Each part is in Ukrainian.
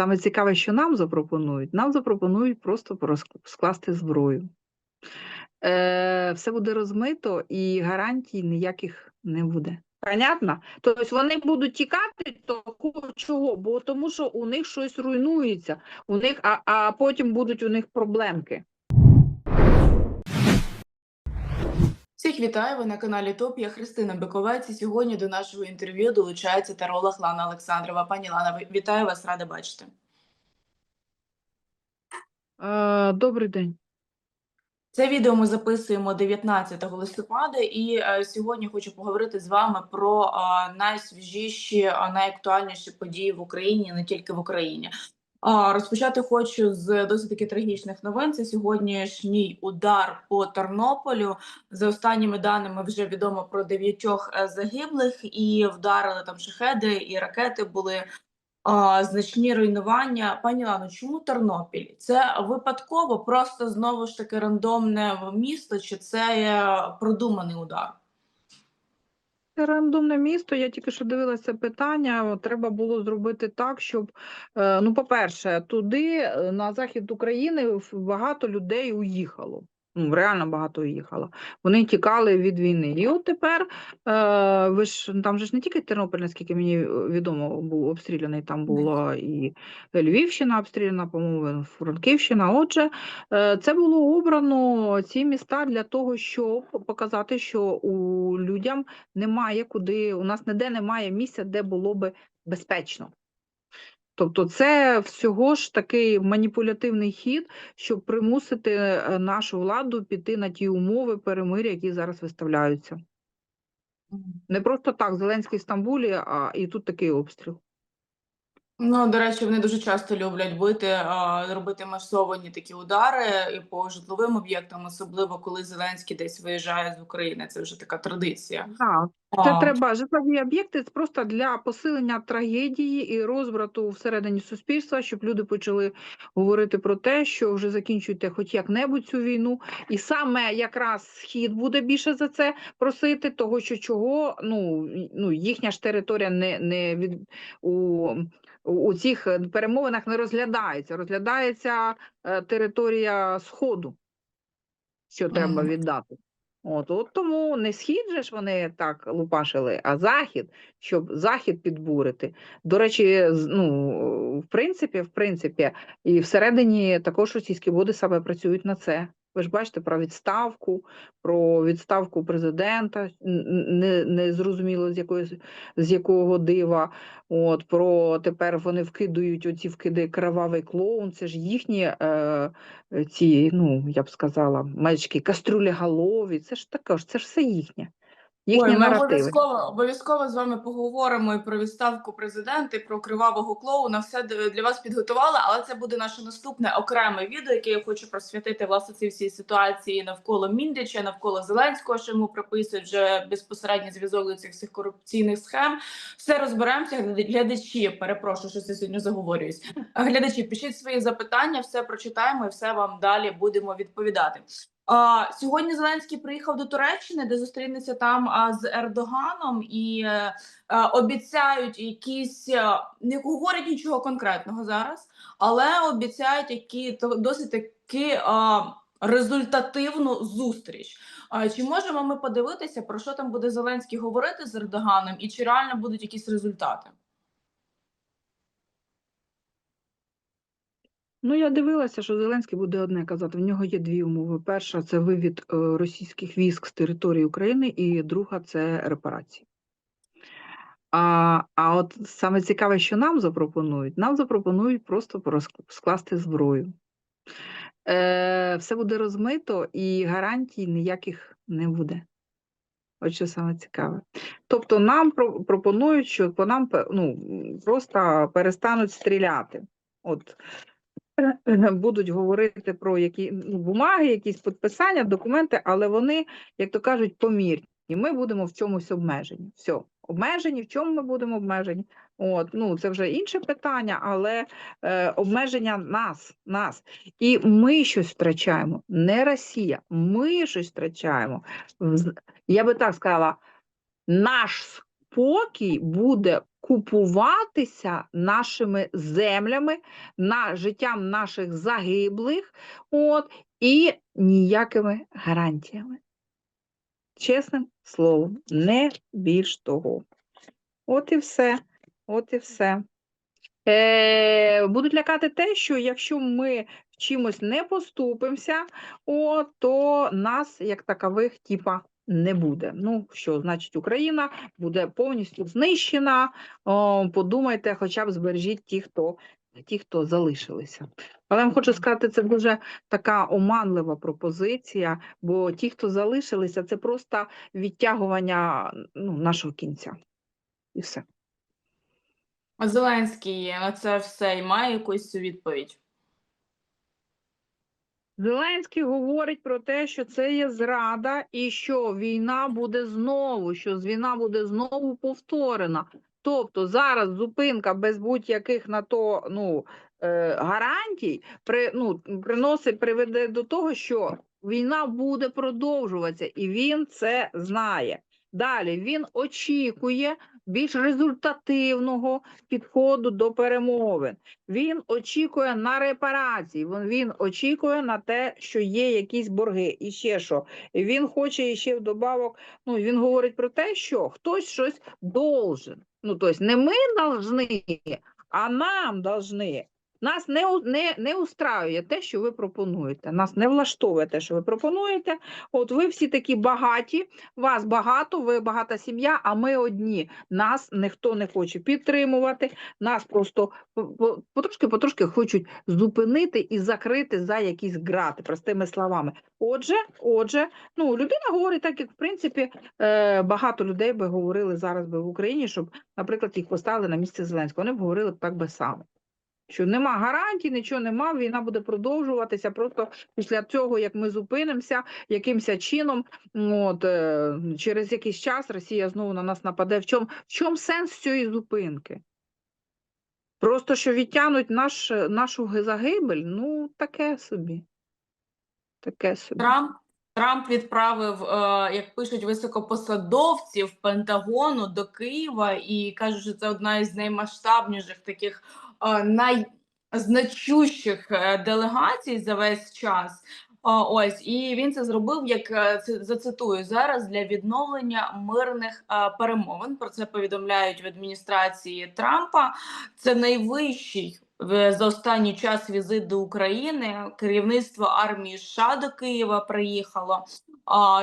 Саме цікаве, що нам запропонують. Нам запропонують просто скласти зброю. Е, все буде розмито і гарантій ніяких не буде. Понятно? Тобто вони будуть тікати того чого, бо тому що у них щось руйнується, у них, а, а потім будуть у них проблемки. Всіх вітаю, ви на каналі ТОП. Я Христина Биковець. І сьогодні до нашого інтерв'ю долучається таролог Лана Олександрова. Пані Лана, вітаю вас, рада бачити. Е, добрий день. Це відео ми записуємо 19 листопада, і е, сьогодні хочу поговорити з вами про е, найсвіжіші, е, найактуальніші події в Україні, не тільки в Україні. Розпочати хочу з досить таки трагічних новин. Це сьогоднішній удар по Тернополю. За останніми даними вже відомо про дев'ятьох е, загиблих, і вдарили там шахеди, і ракети були. А, значні руйнування. Пані Лано, чому Тернопіль? Це випадково, просто знову ж таки рандомне місто, чи це продуманий удар? Рандомне місто. Я тільки що дивилася питання. Треба було зробити так, щоб е, ну, по-перше, туди е, на захід України багато людей уїхало. Ну, реально багато уїхало. Вони тікали від війни. І от тепер е, ви ж там же ж не тільки Тернопіль, наскільки мені е, відомо, був обстріляний. Там була і Львівщина обстріляна, по-моєму, Франківщина. Отже, Е, Це було обрано ці міста для того, щоб показати, що у людям немає куди, у нас ніде немає місця, де було би безпечно. Тобто це всього ж такий маніпулятивний хід, щоб примусити е, нашу владу піти на ті умови перемир'я, які зараз виставляються. Не просто так, Зеленський в Стамбулі, а і тут такий обстріл. Ну, до речі, вони дуже часто люблять бити, робити масовані такі удари і по житловим об'єктам, особливо коли Зеленський десь виїжджає з України. Це вже така традиція. Так, Це А, треба житлові об'єкти це просто для посилення трагедії і розбрату всередині суспільства, щоб люди почали говорити про те, що вже закінчуйте хоч як-небудь цю війну, і саме якраз схід буде більше за це просити, того що чого ну, ну їхня ж територія не, не від у. У цих е, перемовинах не розглядається, розглядається е, територія Сходу, що треба віддати. От, от тому не схід же ж вони так лупашили, а захід, щоб захід підбурити. До речі, ну, в принципі, в принципі, і всередині також російські води саме працюють на це. Ви ж бачите про відставку, про відставку президента, не, не зрозуміло з якої з якого дива. От про тепер вони вкидують оці вкиди кровавий клоун. Це ж їхні е, ці, ну я б сказала, мальчики, каструлі голові. Це ж також, це ж все їхнє. Їхні Ой, ми наративи. обов'язково обов'язково з вами поговоримо і про відставку президента, і про кривавого клоуна. Все для вас підготували, але це буде наше наступне окреме відео, яке я хочу просвятити власне цій всій ситуації навколо Міндича, навколо Зеленського, що йому приписують вже безпосередній зв'язок до цих всіх корупційних схем. Все розберемося. Глядачі, перепрошую, що я сьогодні заговорююсь. Глядачі, пишіть свої запитання, все прочитаємо і все вам далі будемо відповідати. Сьогодні Зеленський приїхав до Туреччини, де зустрінеться там з Ердоганом, і е, е, обіцяють якісь е, не говорять нічого конкретного зараз, але обіцяють які досить таки результативну зустріч. Чи можемо ми подивитися, про що там буде Зеленський говорити з Ердоганом, і чи реально будуть якісь результати? Ну, я дивилася, що Зеленський буде одне казати. В нього є дві умови. Перша це вивід е, російських військ з території України, і друга це репарації. А, а от саме цікаве, що нам запропонують, нам запропонують просто скласти зброю. Е, все буде розмито і гарантій ніяких не буде. От що саме цікаве. Тобто нам про- пропонують, що по нам ну, просто перестануть стріляти. От будуть говорити про які ну, бумаги, якісь підписання, документи, але вони, як то кажуть, помірні. І ми будемо в чомусь обмежені. Все, обмежені, в чому ми будемо обмежені? От, ну це вже інше питання, але е, обмеження нас, нас. І ми щось втрачаємо, не Росія. Ми щось втрачаємо. Я би так сказала, наш спокій буде купуватися нашими землями, на життям наших загиблих, от, і ніякими гарантіями. Чесним словом, не більш того. От і все. От і все. Е, будуть лякати те, що якщо ми в чимось не поступимося, о, то нас, як такових, типа, не буде. Ну, що значить Україна буде повністю знищена. О, подумайте, хоча б збережіть ті, хто, ті, хто залишилися. Але я хочу сказати, це дуже така оманлива пропозиція, бо ті, хто залишилися, це просто відтягування ну, нашого кінця. І все. Зеленський на це все і має якусь відповідь. Зеленський говорить про те, що це є зрада, і що війна буде знову, що війна буде знову повторена. Тобто зараз зупинка без будь-яких на то ну, е, гарантій при, ну, приносить, приведе до того, що війна буде продовжуватися, і він це знає. Далі він очікує більш результативного підходу до перемовин. Він очікує на репарації, він, очікує на те, що є якісь борги. І ще що. Він хоче ще вдобавок, ну він говорить про те, що хтось щось должен. Ну, тобто не ми должны, а нам должны. Нас не, не, не устраює те, що ви пропонуєте. Нас не влаштовує те, що ви пропонуєте. От ви всі такі багаті, вас багато, ви багата сім'я, а ми одні. Нас ніхто не хоче підтримувати, нас просто по- по- потрошки-потрошки хочуть зупинити і закрити за якісь грати, простими словами. Отже, отже, ну людина говорить так, як в принципі е, багато людей би говорили зараз би в Україні, щоб, наприклад, їх поставили на місце Зеленського. Вони б говорили так би само. Що нема гарантій, нічого нема, війна буде продовжуватися. Просто після цього, як ми зупинимося, якимось чином, от е, через якийсь час Росія знову на нас нападе. В чому в чому сенс цієї зупинки? Просто що відтягнуть наш, нашу загибель, ну таке собі. Таке собі. Трамп Трамп відправив, е, як пишуть високопосадовців Пентагону до Києва і каже, що це одна із наймасштабніших таких найзначущих е, делегацій за весь час. Ось і він це зробив, як е, зацитую зараз для відновлення мирних е, перемовин. Про це повідомляють в адміністрації Трампа. Це найвищий за останній час візит до України. Керівництво армії США до Києва приїхало.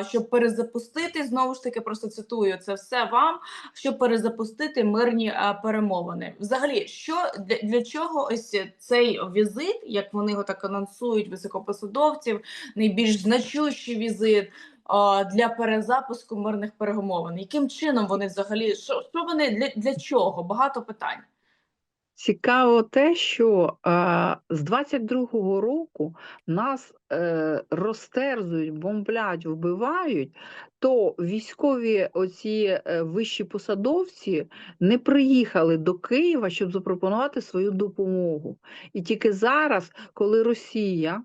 Щоб перезапустити знову ж таки, просто цитую це все вам, щоб перезапустити мирні е, перемовини. Взагалі, що для, для чого ось цей візит, як вони його так анонсують, високопосадовців, найбільш значущий візит для перезапуску мирних перемовин? Яким чином вони взагалі що, що вони для, для чого? Багато питань. Цікаво те, що е, з 22-го року нас е, розтерзують, бомблять, вбивають, то військові оці е, вищі посадовці не приїхали до Києва, щоб запропонувати свою допомогу. І тільки зараз, коли Росія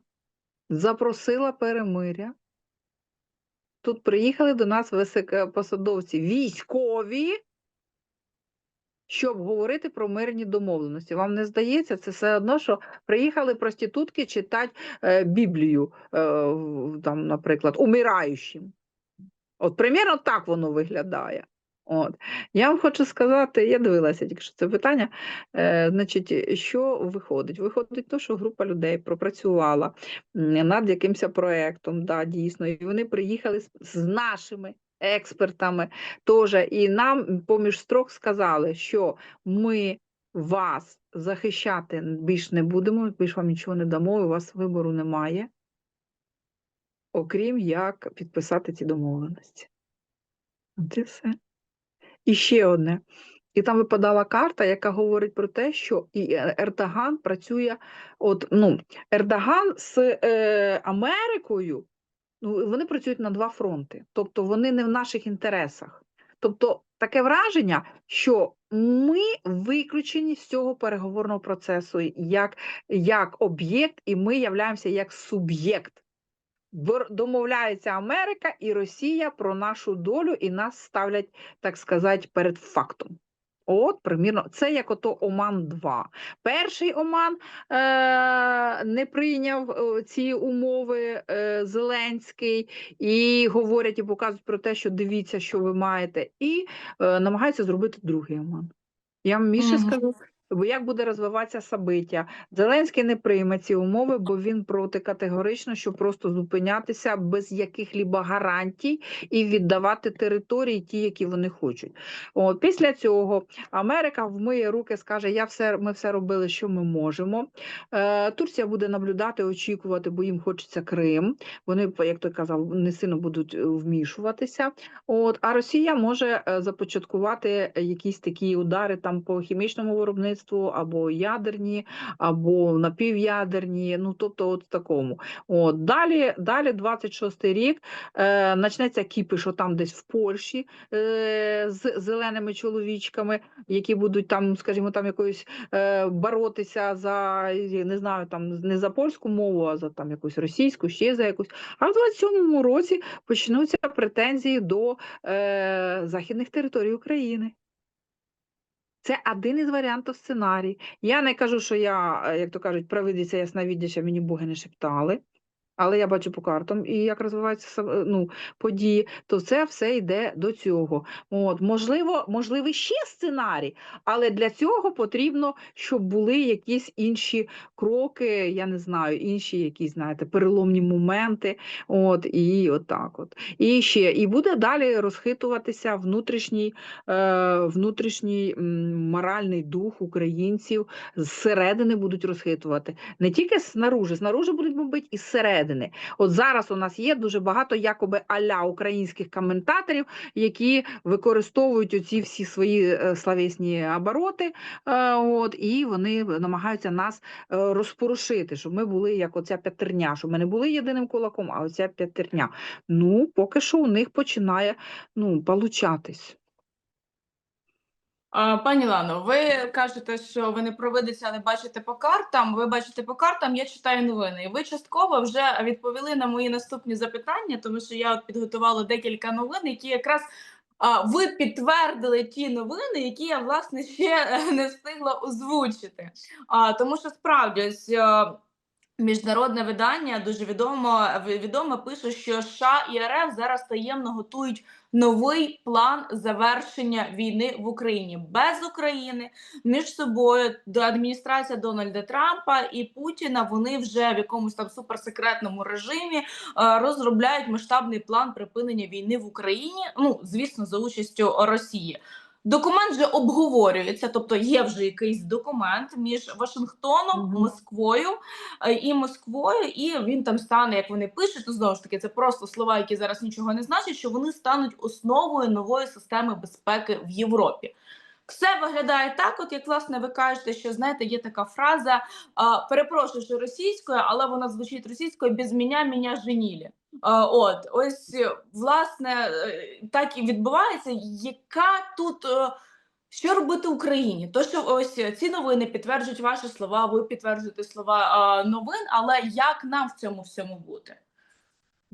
запросила перемиря, тут приїхали до нас високопосадовці військові, щоб говорити про мирні домовленості. Вам не здається, це все одно, що приїхали проститутки читати е, Біблію, е, там, наприклад, умираючим. От примірно так воно виглядає. От. Я вам хочу сказати, я дивилася тільки що це питання. Е, значить, що виходить? Виходить те, що група людей пропрацювала над якимось проєктом, да, дійсно, і вони приїхали з, з нашими експертами теж, і нам поміж строк сказали, що ми вас захищати більш не будемо, більш вам нічого не дамо, і у вас вибору немає, окрім як підписати ці домовленості. От і все. І ще одне. І там випадала карта, яка говорить про те, що і Е- Ердоган працює, от, ну, Ердоган з е, Америкою, ну, вони працюють на два фронти, тобто вони не в наших інтересах. Тобто таке враження, що ми виключені з цього переговорного процесу як, як об'єкт, і ми являємося як суб'єкт. Домовляється Америка і Росія про нашу долю, і нас ставлять, так сказати, перед фактом. От, примірно, це як ото Оман 2. Перший Оман е, не прийняв е, ці умови е, Зеленський і говорять і показують про те, що дивіться, що ви маєте, і е, намагаються зробити другий Оман. Я вам більше Мгм. скажу, як буде розвиватися собиття. Зеленський не прийме ці умови, бо він проти категорично, що просто зупинятися без яких-либо гарантій і віддавати території ті, які вони хочуть. От після цього Америка вмиє руки, скаже: Я все, ми все робили, що ми можемо. Е, Турція буде наблюдати, очікувати, бо їм хочеться Крим. Вони, як той казав, не сильно будуть е, вмішуватися. От, а Росія може е, започаткувати якісь такі удари там по хімічному виробництву, або ядерні, або напівядерні. Ну тобто, от в такому. От далі, далі 26-й рік е, почнеться кіпіш там десь в Польщі е, з зеленими чоловічками, які будуть там, скажімо, там якоюсь е, боротися за не знаю, там не за польську мову, а за там якусь російську, ще за якусь. А в 27-му році почнуться претензії до е, західних територій України. Це один із варіантів сценарій. Я не кажу, що я, е, як то кажуть, правидиться ясна віддяча. мені боги не шептали. Але я бачу по картам, і як розвиваються е, ну, події, то це все йде до цього. От, можливо, можливий ще сценарій, але для цього потрібно, щоб були якісь інші кроки, я не знаю, інші якісь, знаєте, переломні моменти. От, і отак от. І ще, і буде далі розхитуватися внутрішній, е, внутрішній моральний дух українців, зсередини будуть розхитувати. Не тільки снаружи, снаружи будуть бомбити і зсередини. От зараз у нас є дуже багато якоби аля українських коментаторів, які використовують оці всі свої е, словесні обороти, е, от, і вони намагаються нас е, розпорушити, щоб ми були як оця п'ятерня, щоб ми не були єдиним кулаком, а оця п'ятерня. Ну, поки що у них починає ну, получатись. Пані Лано, ви кажете, що ви не провидите, але бачите по картам. Ви бачите по картам, я читаю новини. І ви частково вже відповіли на мої наступні запитання, тому що я от підготувала декілька новин, які якраз ви підтвердили ті новини, які я власне ще не встигла озвучити. А, тому що справді ось. Міжнародне видання дуже відомо відомо пише, що США і РФ зараз таємно готують новий план завершення війни в Україні без України між собою до адміністрація Дональда Трампа і Путіна. Вони вже в якомусь там суперсекретному режимі е, розробляють масштабний план припинення війни в Україні. Ну звісно, за участю Росії. Документ вже обговорюється, тобто є вже якийсь документ між Вашингтоном, Мгм. Москвою е, і Москвою, і він там стане, як вони пишуть, ну знову ж таки, це просто слова, які зараз нічого не значать, що вони стануть основою нової системи безпеки в Європі. Все виглядає так, от як власне ви кажете, що знаєте, є така фраза, перепрошую, що російською, але вона звучить російською без мене, мене женілі. От, ось власне е, так і відбувається. Яка тут е, що робити Україні? То що ось ці новини підтверджують ваші слова, ви підтверджуєте слова новин, але як нам в цьому всьому бути?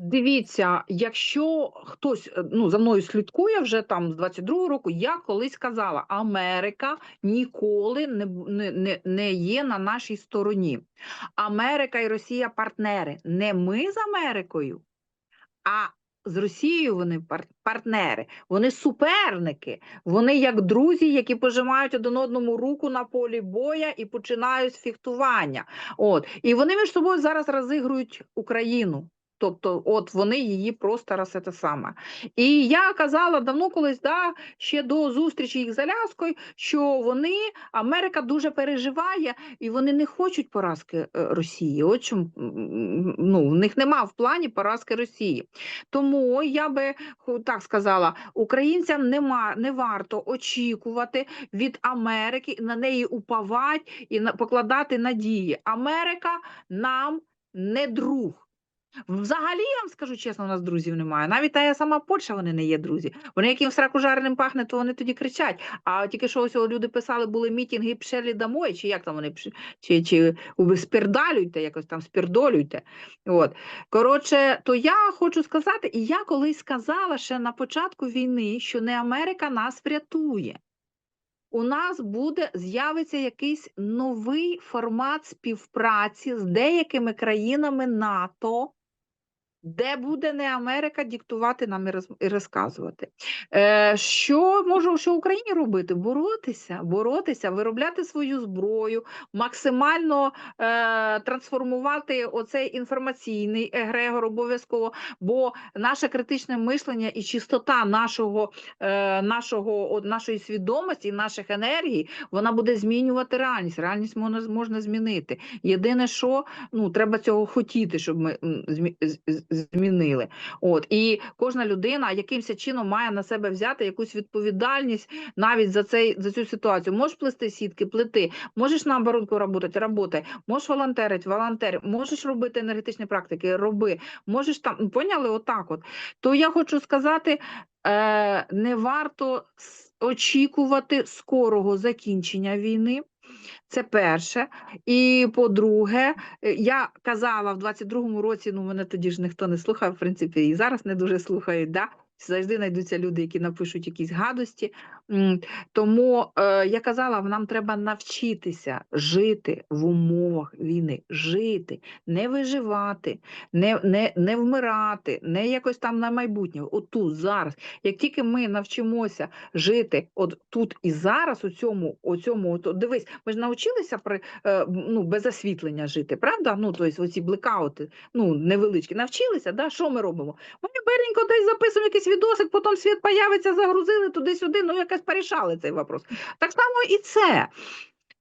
Дивіться, якщо хтось е, ну, за мною слідкує вже там з 22-го року, я колись казала, Америка ніколи не, не, не, є на нашій стороні. Америка і Росія партнери. Не ми з Америкою, а з Росією вони партнери, вони суперники, вони як друзі, які пожимають один одному руку на полі боя і починають з фехтування. От. І вони між собою зараз розігрують Україну. Тобто, от вони її просто раз це саме. І я казала давно колись, да, ще до зустрічі їх з Аляскою, що вони, Америка дуже переживає, і вони не хочуть поразки е, Росії. От чому ну, в них нема в плані поразки Росії. Тому я би так сказала, українцям нема, не варто очікувати від Америки, на неї уповати і покладати надії. Америка нам не друг. Взагалі, я вам скажу чесно, у нас друзів немає. Навіть та я сама Польща, вони не є друзі. Вони яким сраку жареним пахне, то вони тоді кричать. А тільки що ось люди писали, були мітинги пшелі домой, чи як там вони чи, чи спірдалюйте, якось там спірдолюйте. От. Коротше, то я хочу сказати, і я колись сказала ще на початку війни, що не Америка нас врятує. у нас буде з'явиться якийсь новий формат співпраці з деякими країнами НАТО, де буде не Америка диктувати нам і розказувати. Е, що може що Україні робити? Боротися, боротися, виробляти свою зброю, максимально е, трансформувати оцей інформаційний егрегор обов'язково, бо наше критичне мислення і чистота нашого, е, нашого, нашої свідомості, наших енергій, вона буде змінювати реальність. Реальність можна, можна змінити. Єдине, що ну, треба цього хотіти, щоб ми змінили. От і кожна людина якимось чином має на себе взяти якусь відповідальність навіть за цей за цю ситуацію. Можеш плести сітки, плети, можеш на оборонку працювати, работай, можеш волонтерити, волонтер, можеш робити енергетичні практики, роби, можеш там поняли отак. От то я хочу сказати. Е, не варто очікувати скорого закінчення війни. Це перше. І по-друге, е, я казала в 22-му році, ну мене тоді ж ніхто не слухав, в принципі, і зараз не дуже слухають. Да? Завжди знайдуться люди, які напишуть якісь гадості. Тому е, я казала, нам треба навчитися жити в умовах війни, жити, не виживати, не, не, не вмирати, не якось там на майбутнє. Отут, зараз. Як тільки ми навчимося жити от тут і зараз, у цьому, у цьому, от, дивись, ми ж навчилися при е, ну, без освітлення жити, правда? Ну, тобто оці блекаути, ну, невеличкі, навчилися, да? що ми робимо? Ми биренько десь записуємо якийсь відосик, потім світ появиться, загрузили туди-сюди, ну якось порішали цей вопрос. Так само і це.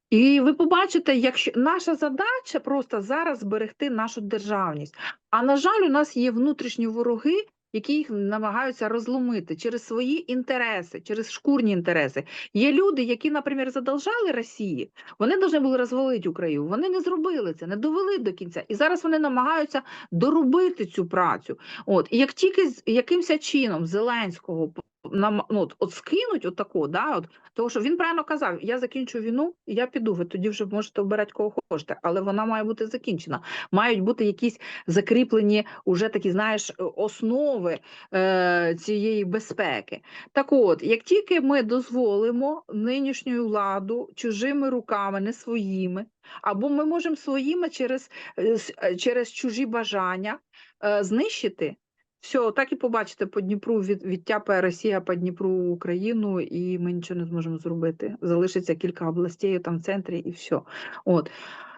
І ви побачите, якщо наша задача просто зараз зберегти нашу державність. А на жаль, у нас є внутрішні вороги, які їх намагаються розломити через свої інтереси, через шкурні інтереси. Є люди, які, наприклад, задолжали Росії, вони повинні були розвалити Україну. Вони не зробили це, не довели до кінця. І зараз вони намагаються доробити цю працю. От і як тільки з якимось чином Зеленського нам ну, от, от скинуть отако, да, от, тому що він правильно казав: я закінчу війну, я піду. Ви тоді вже можете обирати кого хочете, але вона має бути закінчена. Мають бути якісь закріплені уже такі, знаєш, е, основи е, цієї безпеки. Так от, як тільки ми дозволимо нинішню владу чужими руками, не своїми, або ми можемо своїми через, е, е, через чужі бажання е, знищити. Все, так і побачите по Дніпру від, відтяпає Росія по Дніпру Україну, і ми нічого не зможемо зробити. Залишиться кілька областей там в центрі, і все. От.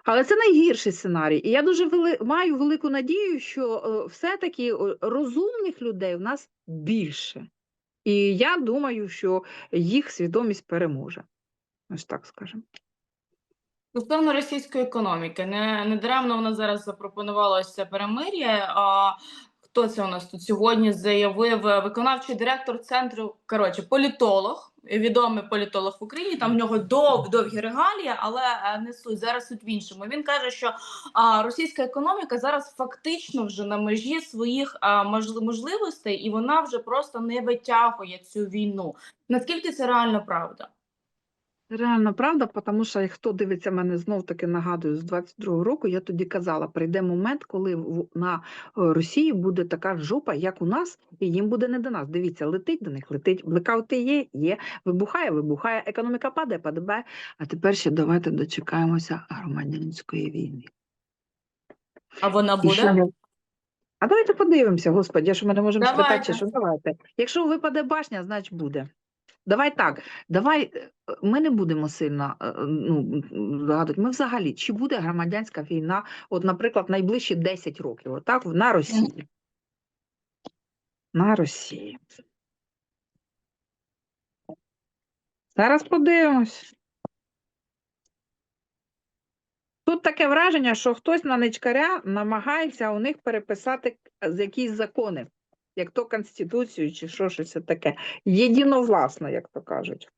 Але це найгірший сценарій. І я дуже вели... маю велику надію, що е, все-таки розумних людей в нас більше. І я думаю, що їх свідомість переможе. Ось так скажемо. Стосовно російської економіки, не, не даремно вона зараз запропонувала ось це перемир'я. А хто це у нас тут сьогодні заявив е, виконавчий директор центру, коротше, політолог, відомий політолог в Україні. Там в нього дов, довгі регалії, але е, не суть зараз суть в іншому. Він каже, що а, російська економіка зараз фактично вже на межі своїх а, можли- можливостей, і вона вже просто не витягує цю війну. Наскільки це реально правда? Реально правда, тому що хто дивиться мене знов таки нагадую з 22-го року, я тоді казала, прийде момент, коли на е, Росії буде така жопа, як у нас, і їм буде не до нас. Дивіться, летить до них, летить, блекаути є, є, вибухає, вибухає, економіка падає, падає. А тепер ще давайте дочекаємося громадянської війни. А вона І що А давайте подивимося, господи, що ми не можемо спитати, що давайте. Якщо випаде башня, значить буде. Давай так, давай е, ми не будемо сильно е, ну, згадувати. Ми взагалі, чи буде громадянська війна, от, наприклад, найближчі 10 років, отак, на Росії. На Росії. Зараз подивимось. Тут таке враження, що хтось на ничкаря намагається у них переписати якісь закони, як то Конституцію чи що щось таке. Єдиновласно, як то кажуть.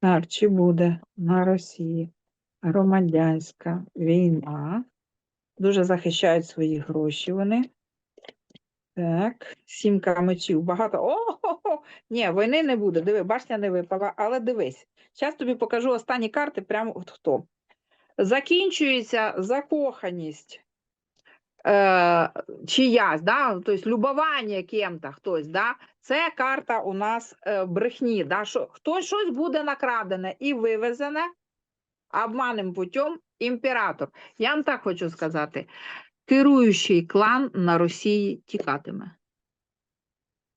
Так, чи буде на Росії громадянська війна? Дуже захищають свої гроші вони. Так, сімка мечів, багато. О, ні, війни не буде. Диви, башня не випала, але дивись. Зараз тобі покажу останні карти, прямо от хто. Закінчується закоханість е, чиясь, да? тобто любування кем-то хтось, да? це карта у нас е, брехні. Да? Що, хтось щось буде накрадене і вивезене обманним путем імператор. Я вам так хочу сказати: керуючий клан на Росії тікатиме.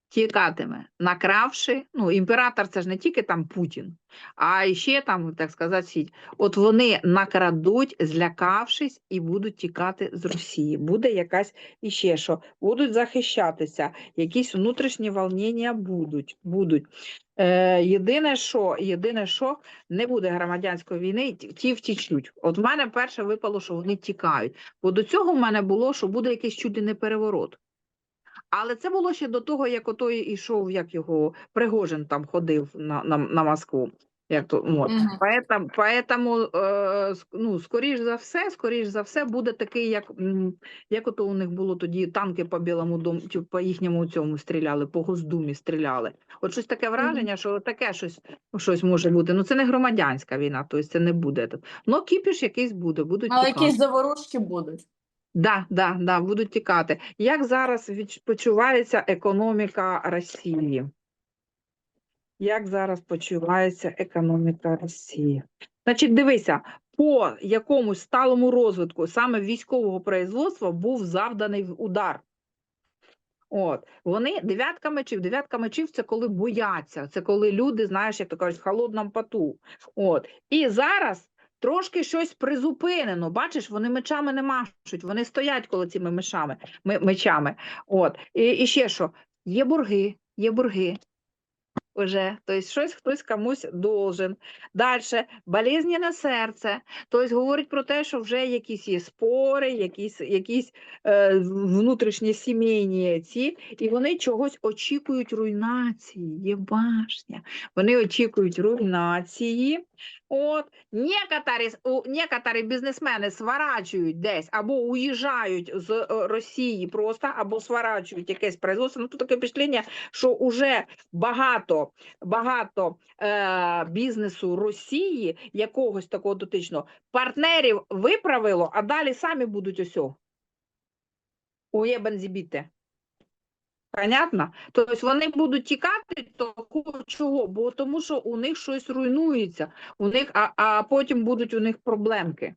Тікатиме, накравши, ну, імператор це ж не тільки там Путін, а ще там, так сказати, сіть. От вони накрадуть, злякавшись, і будуть тікати з Росії. Буде якась іще що, будуть захищатися, якісь внутрішні волнення будуть. будуть. Е, єдине, що, єдине, що не буде громадянської війни, ті- ті втічуть. От в мене перше випало, що вони тікають. Бо до цього в мене було, що буде якийсь не переворот. Але це було ще до того, як отой ішов, як його Пригожин там ходив на, на, на Москву. Як то, от. Мгм. Поэтому, поэтому е, ну, скоріш за все, скоріш за все, буде такий, як, як ото у них було тоді танки по Білому дому, чи по їхньому цьому стріляли, по Госдумі стріляли. От щось таке враження, що таке щось, щось може бути. Ну це не громадянська війна, тобто це не буде. Ну, кіпіш якийсь буде, будуть Але тікати. якісь заворушки будуть. Да, да, да, будуть тікати. Як зараз почувається економіка Росії? Як зараз почувається економіка Росії? Значить, дивися, по якомусь сталому розвитку саме військового производства був завданий удар. От вони дев'ятка мечів, дев'ятка мечів це коли бояться, це коли люди, знаєш, як то кажуть, в холодному поту. От і зараз трошки щось призупинено. Бачиш, вони мечами не машуть, вони стоять коло цими мечами, ми- мечами. От і, і ще що? Є борги, є борги. Уже, тобто щось хтось комусь должен. Далі, болезненне серце. Тобто говорить про те, що вже якісь є спори, якісь, якісь е, внутрішні сімейні ці, і вони чогось очікують руйнації. Є башня. Вони очікують руйнації. От, некоторі, бізнесмени сворачують десь або уїжджають з е, Росії просто, або сворачують якесь производство. Ну, тут таке впечатлення, що уже багато, багато е, бізнесу Росії, якогось такого дотичного, партнерів виправило, а далі самі будуть осьо. Уєбензібіте. Понятно? Тобто вони будуть тікати того чого, бо тому що у них щось руйнується, у них, а, а потім будуть у них проблемки.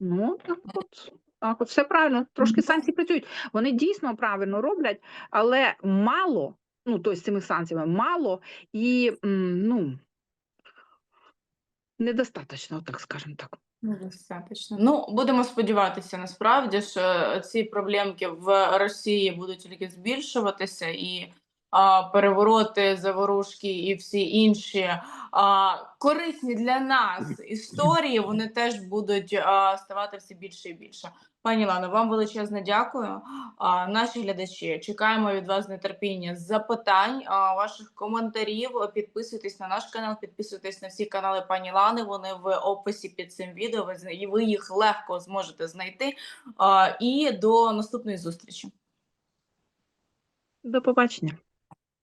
Ну, так от, так от все правильно. Трошки санкції працюють. Вони дійсно правильно роблять, але мало, ну, тобто цими санкціями мало і, ну, недостаточно, так скажемо так. Недостаточно. Ну, будемо сподіватися, насправді, що ці проблемки в Росії будуть тільки збільшуватися, і перевороти, заворушки і всі інші корисні для нас історії, вони теж будуть ставати все більше і більше. Пані Лано, вам величезне дякую. А, наші глядачі, чекаємо від вас нетерпіння запитань, а, ваших коментарів. Підписуйтесь на наш канал, підписуйтесь на всі канали пані Лани. Вони в описі під цим відео. Ви, ви їх легко зможете знайти. А, і до наступної зустрічі. До побачення.